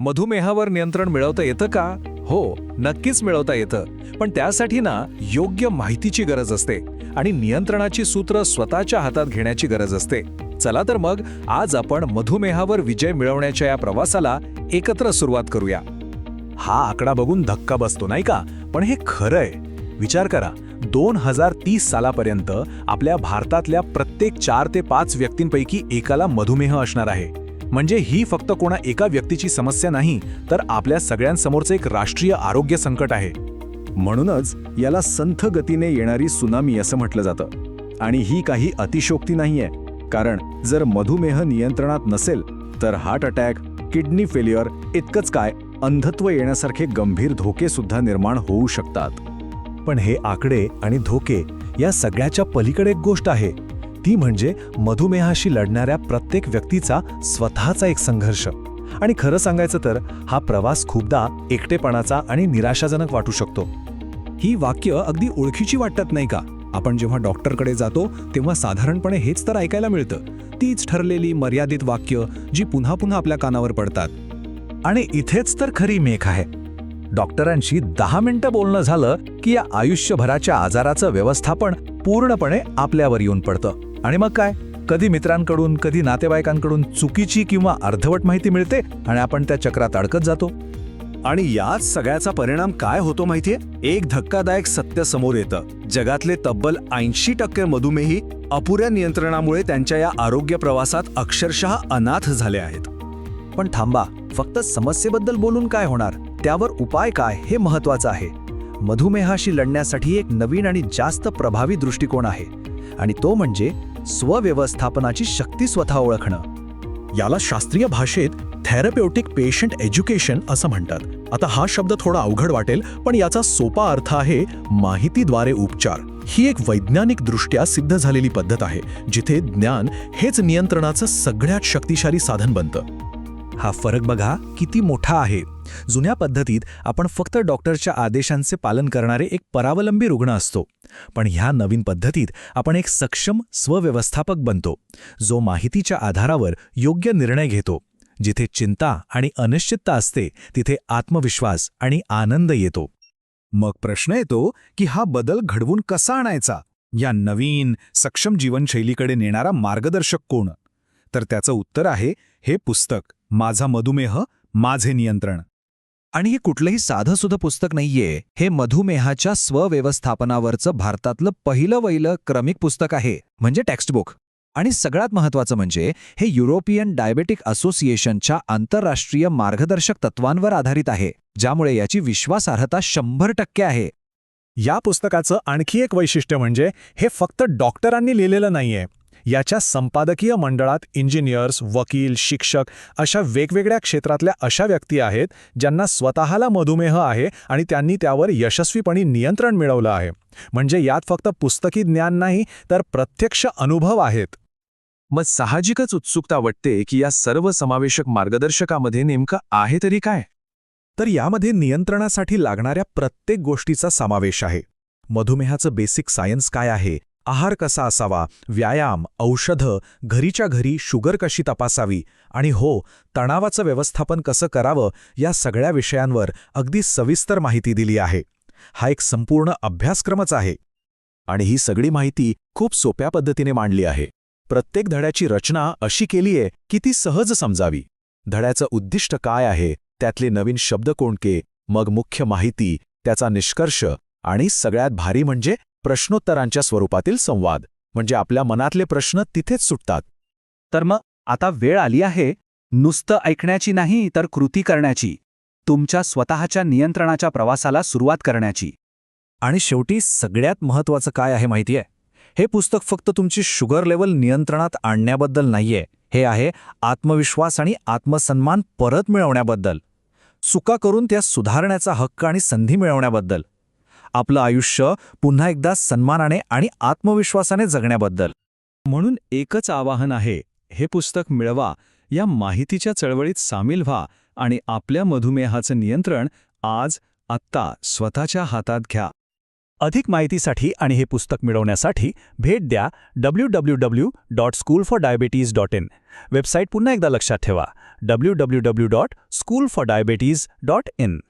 मधुमेहावर नियंत्रण मिळवता येतं का? हो नक्कीच मिळवता येतं. पण त्यासाठी ना योग्य माहितीची गरज असते आणि नियंत्रणाची सूत्र स्वतःच्या हातात घेण्याची गरज असते. चला तर मग आज आपण मधुमेहावर विजय मिळवण्याच्या या प्रवासाला एकत्र सुरुवात करूया. हा आकडा बघून धक्का बसतो नाही का? पण हे खरंय. विचार करा दोन हजार तीस सालापर्यंत आपल्या भारतातल्या प्रत्येक चार ते पाच व्यक्तींपैकी एकाला मधुमेह असणार आहे. म्हणजे ही फक्त कोणा एका व्यक्तीची समस्या नाही तर आपल्या सगळ्यांसमोरचं एक राष्ट्रीय आरोग्य संकट आहे. म्हणूनच याला संथ गतीने येणारी सुनामी असं म्हटलं जातं. आणि ही काही अतिशोक्ती नाहीये कारण जर मधुमेह नियंत्रणात नसेल तर हार्ट अटॅक किडनी फेल्युअर इतकंच काय अंधत्व येण्यासारखे गंभीर धोके सुद्धा निर्माण होऊ शकतात. पण हे आकडे आणि धोके या सगळ्याच्या पलीकडे एक गोष्ट आहे. ती म्हणजे मधुमेहाशी लढणाऱ्या प्रत्येक व्यक्तीचा स्वतःचा एक संघर्ष. आणि खरं सांगायचं तर हा प्रवास खूपदा एकटेपणाचा आणि निराशाजनक वाटू शकतो. ही वाक्य अगदी ओळखीची वाटत नाही का? आपण जेव्हा डॉक्टरकडे जातो तेव्हा साधारणपणे हेच तर ऐकायला मिळतं. तीच ठरलेली मर्यादित वाक्य जी पुन्हा पुन्हा आपल्या कानावर पडतात. आणि इथेच तर खरी मेख आहे. डॉक्टरांशी दहा मिनिटं बोलणं झालं की या आयुष्यभराच्या आजाराचं व्यवस्थापन पूर्णपणे आपल्यावर येऊन पडतं. आणि मग काय? कधी मित्रांकडून कधी नातेवाईकांकडून चुकीची किंवा अर्धवट माहिती मिळते आणि आपण त्या चक्रात अडकत जातो? आणि याच सगळ्याचा परिणाम काय होतो माहितीये? एक धक्कादायक सत्य समोर येतं. जगातले तब्बल ऐंशी टक्के मधुमेही अपुऱ्या नियंत्रणामुळे त्यांच्या या आरोग्य प्रवासात अक्षरशः अनाथ झाले आहेत. पण थांबा फक्त समस्येबद्दल बोलून काय होणार? त्यावर उपाय काय हे महत्वाचं आहे. मधुमेहाशी लढण्यासाठी एक नवीन आणि जास्त प्रभावी दृष्टिकोन आहे. आणि तो म्हणजे स्वव्यवस्थापनाची शक्ती स्वतः ओळखणं. याला शास्त्रीय भाषेत थेरपेटिक पेशंट एज्युकेशन असं म्हणतात. आता हा शब्द थोडा अवघड वाटेल पण याचा सोपा अर्थ आहे माहितीद्वारे उपचार. ही एक वैज्ञानिक दृष्ट्या सिद्ध झालेली पद्धत आहे जिथे ज्ञान हेच नियंत्रणाचं सगळ्यात शक्तिशाली साधन बनतं. हा फरक बघा किती मोठा आहे. जुन्या पद्धतीत आपण फक्त डॉक्टरच्या आदेशांचे पालन करणारे एक परावलंबी रुग्ण असतो. पण ह्या नवीन पद्धतीत आपण एक सक्षम स्वव्यवस्थापक बनतो जो माहितीच्या आधारावर योग्य निर्णय घेतो. जिथे चिंता आणि अनिश्चितता असते तिथे आत्मविश्वास आणि आनंद येतो. मग प्रश्न येतो की हा बदल घडवून कसा आणायचा? या नवीन सक्षम जीवनशैलीकडे नेणारा मार्गदर्शक कोण? तर त्याचं उत्तर आहे हे पुस्तक माझा मधुमेह माझे नियंत्रण. आणि हे कुठलंही साधंसुधं पुस्तक नाहीये. हे मधुमेहाच्या स्वव्यवस्थापनावरचं भारतातलं पहिलं वैलं क्रमिक पुस्तक आहे म्हणजे टेक्स्टबुक. आणि सगळ्यात महत्वाचं म्हणजे हे युरोपियन डायबेटिक असोसिएशनच्या आंतरराष्ट्रीय मार्गदर्शक तत्वांवर आधारित आहे ज्यामुळे याची विश्वासार्हता शंभर टक्के आहे. या पुस्तकाचं आणखी एक वैशिष्ट्य म्हणजे हे फक्त डॉक्टरांनी लिहिलेलं नाहीये. याच्या संपादकीय मंडळात इंजिनियर्स वकील शिक्षक अशा वेगवेगळ्या क्षेत्रातल्या अशा व्यक्ती आहेत ज्यांना स्वतःला मधुमेह आहे आणि त्यांनी त्यावर यशस्वीपणे नियंत्रण मिळवलं आहे. म्हणजे यात फक्त पुस्तकी ज्ञान नाही तर प्रत्यक्ष अनुभव आहेत. मग साहजिकच उत्सुकता वाटते की या सर्व समावेशक मार्गदर्शकामध्ये नेमकं आहे तरी काय? तर यामध्ये नियंत्रणासाठी लागणाऱ्या प्रत्येक गोष्टीचा समावेश आहे. मधुमेहाचं बेसिक सायन्स काय आहे? आहार कसा असावा? व्यायाम औषधं घरीच्या घरी शुगर कशी तपासावी? आणि हो तणावाचं व्यवस्थापन कसं करावं? या सगळ्या विषयांवर अगदी सविस्तर माहिती दिली आहे. हा एक संपूर्ण अभ्यासक्रमच आहे. आणि ही सगळी माहिती खूप सोप्या पद्धतीने मांडली आहे. प्रत्येक धड्याची रचना अशी केलीये की ती सहज समजावी. धड्याचं उद्दिष्ट काय आहे? त्यातले नवीन शब्द कोणके? मग मुख्य माहिती त्याचा निष्कर्ष आणि सगळ्यात भारी म्हणजे प्रश्नोत्तरांच्या स्वरूपातील संवाद. म्हणजे आपल्या मनातले प्रश्न तिथेच सुटतात. तर मग आता वेळ आली आहे नुसतं ऐकण्याची नाही तर कृती करण्याची. तुमच्या स्वतःच्या नियंत्रणाच्या प्रवासाला सुरुवात करण्याची. आणि शेवटी सगळ्यात महत्वाचं काय आहे माहितीये? हे पुस्तक फक्त तुमची शुगर लेवल नियंत्रणात आणण्याबद्दल नाहीये. हे आहे आत्मविश्वास आणि आत्मसन्मान परत मिळवण्याबद्दल. चुका करून त्या सुधारण्याचा हक्क आणि संधी मिळवण्याबद्दल. आपलं आयुष्य पुन्हा एकदा सन्मानाने आणि आत्मविश्वासाने जगण्याबद्दल. म्हणून एकच आवाहन आहे हे पुस्तक मिळवा या माहितीच्या चळवळीत सामील व्हा आणि आपल्या मधुमेहाचं नियंत्रण आज आत्ता स्वतःच्या हातात घ्या. अधिक माहितीसाठी आणि हे पुस्तक मिळवण्यासाठी भेट द्या W W W dot school for diabetes dot in website पुन्हा एकदा लक्षात ठेवा W W W dot school for diabetes dot in